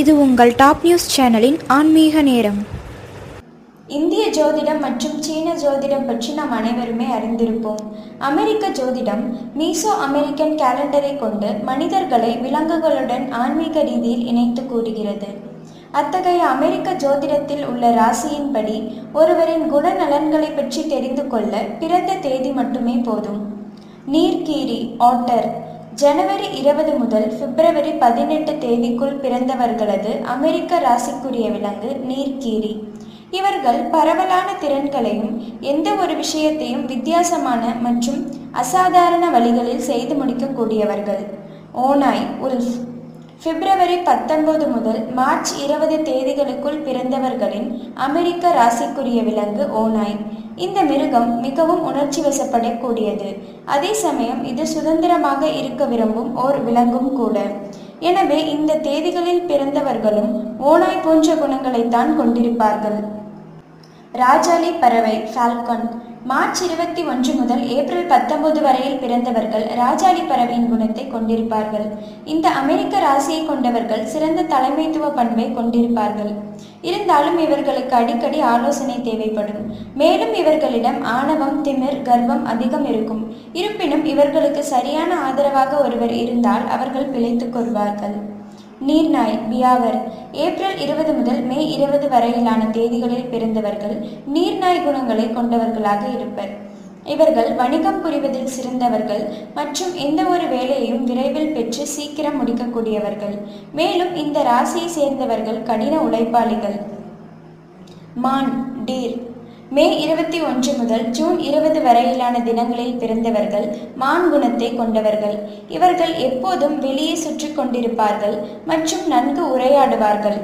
இது உங்கள் top news சேனலின் ஆன்மீக நேரம். இந்திய ஜோதிடம் மற்றும் சீன ஜோதிடம் பற்றி நாம் அனைவருமே அறிந்திருப்போம். அமெரிக்க ஜோதிடம் மீசோ அமெரிக்கன் கேலண்டரை கொண்டு மனிதர்களை விலங்குகளுடன் ஆன்மீக ரீதியில் இணைத்து கூறுகிறது. அத்தகைய அமெரிக்க ஜோதிடத்தில் உள்ள ராசியின்படி ஒருவரின் குணநலன்களை பற்றி தெரிந்து கொள்ள பிறந்த தேதி மட்டுமே போதும். நீர்க்கீரி ஆட்டர் ஜனவரி இருபது முதல் பிப்ரவரி பதினெட்டு தேதிக்குள் பிறந்தவர்களது அமெரிக்க ராசிக்குரிய விலங்கு நீர்க்கீரி. இவர்கள் பரவலான திறன்களையும் எந்த ஒரு விஷயத்தையும் வித்தியாசமான மற்றும் அசாதாரண வழிகளில் செய்து முடிக்கக்கூடியவர்கள். ஓனாய் உல்ஃப். பிப்ரவரி பத்தொன்பது முதல் மார்ச் இருபது தேதிகளுக்குள் பிறந்தவர்களின் அமெரிக்க ராசிக்குரிய விலங்கு ஓனாய் இந்த மிருகம் மிகவும் உணர்ச்சி வசப்படக்கூடியது. அதே சமயம் இது சுதந்திரமாக இருக்க விரும்பும் ஓர் விலங்கும் கூட. எனவே இந்த தேதிகளில் பிறந்தவர்களும் ஓனாய் போன்ற குணங்களைத்தான் கொண்டிருப்பார்கள். ராஜாளி பறவை ஃபால்கன் மார்ச் இருபத்தி ஒன்று முதல் ஏப்ரல் பத்தொன்பது வரையில் பிறந்தவர்கள் ராஜாளி பறவையின் குணத்தை கொண்டிருப்பார்கள். இந்த அமெரிக்க ராசியை கொண்டவர்கள் சிறந்த தலைமைத்துவ பண்பை கொண்டிருப்பார்கள். இருந்தாலும் இவர்களுக்கு அடிக்கடி ஆலோசனை தேவைப்படும். மேலும் இவர்களிடம் ஆணவம் திமிர் கர்வம் அதிகம் இருக்கும். இருப்பினும் இவர்களுக்கு சரியான ஆதரவாக ஒருவர் இருந்தால் அவர்கள் பிழைத்துக் கொள்வார்கள். நீர்நாய் பியாவர். ஏப்ரல் இருபது முதல் மே இருபது வரையிலான தேதிகளில் பிறந்தவர்கள் நீர்நாய் குணங்களை கொண்டவர்களாக இருப்பர். இவர்கள் வணிகம் புரிவதில் சிறந்தவர்கள் மற்றும் எந்த ஒரு வேலையையும் விரைவில் பெற்று சீக்கிரம் முடிக்கக்கூடியவர்கள். மேலும் இந்த ராசியை சேர்ந்தவர்கள் கடின உழைப்பாளிகள். மான் டீர். மே இருபத்தி ஒன்று முதல் ஜூன் இருபது வரையிலான தினங்களில் பிறந்தவர்கள் மான் குணத்தை கொண்டவர்கள். இவர்கள் எப்போதும் வெளியே சுற்றி கொண்டிருப்பார்கள் மற்றும் நன்கு உரையாடுவார்கள்.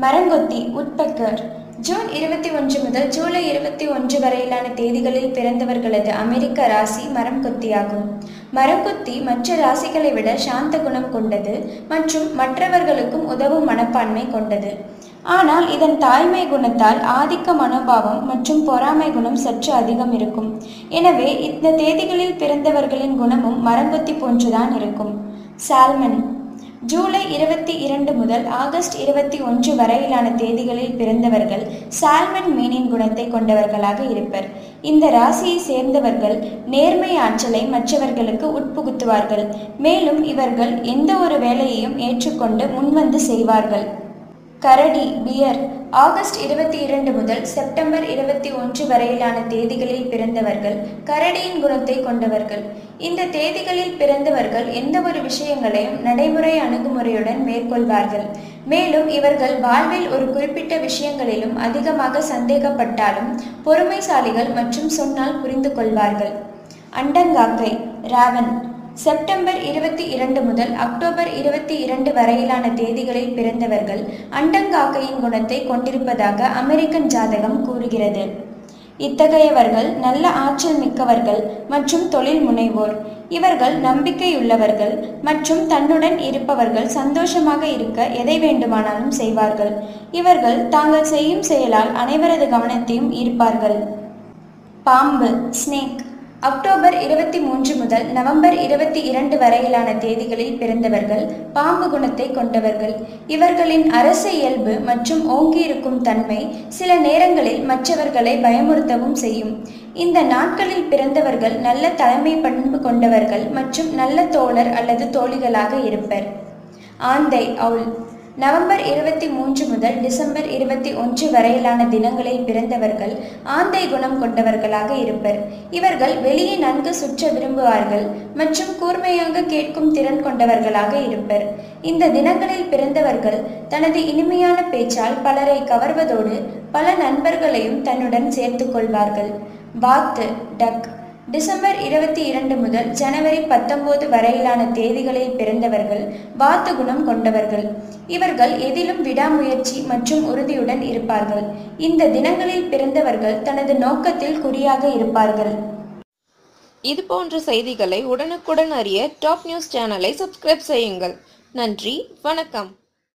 மரங்கொத்தி உட்பெக்கர். ஜூன் இருபத்தி ஒன்று முதல் ஜூலை இருபத்தி ஒன்று வரையிலான தேதிகளில் பிறந்தவர்களது அமெரிக்க ராசி மரம் கொத்தியாகும் மரங்கொத்தி மற்ற ராசிகளை விட சாந்த குணம் கொண்டது மற்றும் மற்றவர்களுக்கும் உதவும் மனப்பான்மை கொண்டது. ஆனால் இதன் தாய்மை குணத்தால் ஆதிக்க மனோபாவம் மற்றும் பொறாமை குணம் சற்று அதிகம் இருக்கும். எனவே இந்த தேதிகளில் பிறந்தவர்களின் குணமும் மரங்கொத்தி போன்றுதான் இருக்கும். சால்மன் ஜூலை இருபத்தி இரண்டு முதல் ஆகஸ்ட் இருபத்தி ஒன்று வரையிலான தேதிகளில் பிறந்தவர்கள் சால்மன் மீனின் குணத்தை கொண்டவர்களாக இருப்பர். இந்த ராசியை சேர்ந்தவர்கள் நேர்மை ஆற்றலை மற்றவர்களுக்கு உட்புகுத்துவார்கள். மேலும் இவர்கள் எந்த ஒரு வேலையையும் ஏற்றுக்கொண்டு முன்வந்து செய்வார்கள். கரடி பியர் ஆகஸ்ட் இருபத்தி இரண்டு முதல் செப்டம்பர் இருபத்தி ஒன்று வரையிலான தேதிகளில் பிறந்தவர்கள் கரடியின் குணத்தை கொண்டவர்கள். இந்த தேதிகளில் பிறந்தவர்கள் எந்த ஒரு விஷயங்களையும் நடைமுறை அணுகுமுறையுடன் மேற்கொள்வார்கள். மேலும் இவர்கள் வாழ்வில் ஒரு குறிப்பிட்ட விஷயங்களிலும் அதிகமாக சந்தேகப்பட்டாலும் பொறுமைசாலிகள் மற்றும் சொன்னால் புரிந்து கொள்வார்கள் அண்டங்காக்கை ராவன். செப்டம்பர் இருபத்தி இரண்டு முதல் அக்டோபர் இருபத்தி இரண்டு வரையிலான தேதிகளில் பிறந்தவர்கள் அண்டங்காக்கையின் குணத்தை கொண்டிருப்பதாக அமெரிக்கன் ஜாதகம் கூறுகிறது. இத்தகையவர்கள் நல்ல ஆற்றல் மிக்கவர்கள் மற்றும் தொழில் முனைவோர். இவர்கள் நம்பிக்கையுள்ளவர்கள் மற்றும் தன்னுடன் இருப்பவர்கள் சந்தோஷமாக இருக்க எதை வேண்டுமானாலும் செய்வார்கள். இவர்கள் தாங்கள் செய்யும் செயலால் அனைவரது கவனத்தையும் ஈர்ப்பார்கள். பாம்பு ஸ்னேக் அக்டோபர் இருபத்தி மூன்று முதல் நவம்பர் இருபத்தி இரண்டு வரையிலான தேதிகளில் பிறந்தவர்கள் பாம்பு குணத்தை கொண்டவர்கள். இவர்களின் அரச இயல்பு மற்றும் ஓங்கியிருக்கும் தன்மை சில நேரங்களில் மற்றவர்களை பயமுறுத்தவும் செய்யும். இந்த நாட்களில் பிறந்தவர்கள் நல்ல தலைமை பண்பு கொண்டவர்கள் மற்றும் நல்ல தோழர் அல்லது தோழிகளாக இருப்பர். ஆந்தை அவுல். நவம்பர் இருபத்தி மூன்று முதல் டிசம்பர் இருபத்தி ஒன்று வரையிலான தினங்களில் பிறந்தவர்கள் ஆந்தை குணம் கொண்டவர்களாக இருப்பர். இவர்கள் வெளியே நன்கு சுற்ற விரும்புவார்கள் மற்றும் கூர்மையாக கேட்கும் திறன் கொண்டவர்களாக இருப்பர். இந்த தினங்களில் பிறந்தவர்கள் தனது இனிமையான பேச்சால் பலரை கவர்வதோடு பல நண்பர்களையும் தன்னுடன் சேர்த்து கொள்வார்கள். வாத்து டக். டிசம்பர் இருபத்தி இரண்டு முதல் ஜனவரி பத்தொன்பது வரையிலான தேதிகளில் பிறந்தவர்கள் வாத்து குணம் கொண்டவர்கள். இவர்கள் எதிலும் விடாமுயற்சி மற்றும் உறுதியுடன் இருப்பார்கள். இந்த தினங்களில் பிறந்தவர்கள் தனது நோக்கத்தில் குறியாக இருப்பார்கள். இது போன்ற செய்திகளை உடனுக்குடன் அறிய டாப் நியூஸ் சேனலை சப்ஸ்கிரைப் செய்யுங்கள். நன்றி வணக்கம்.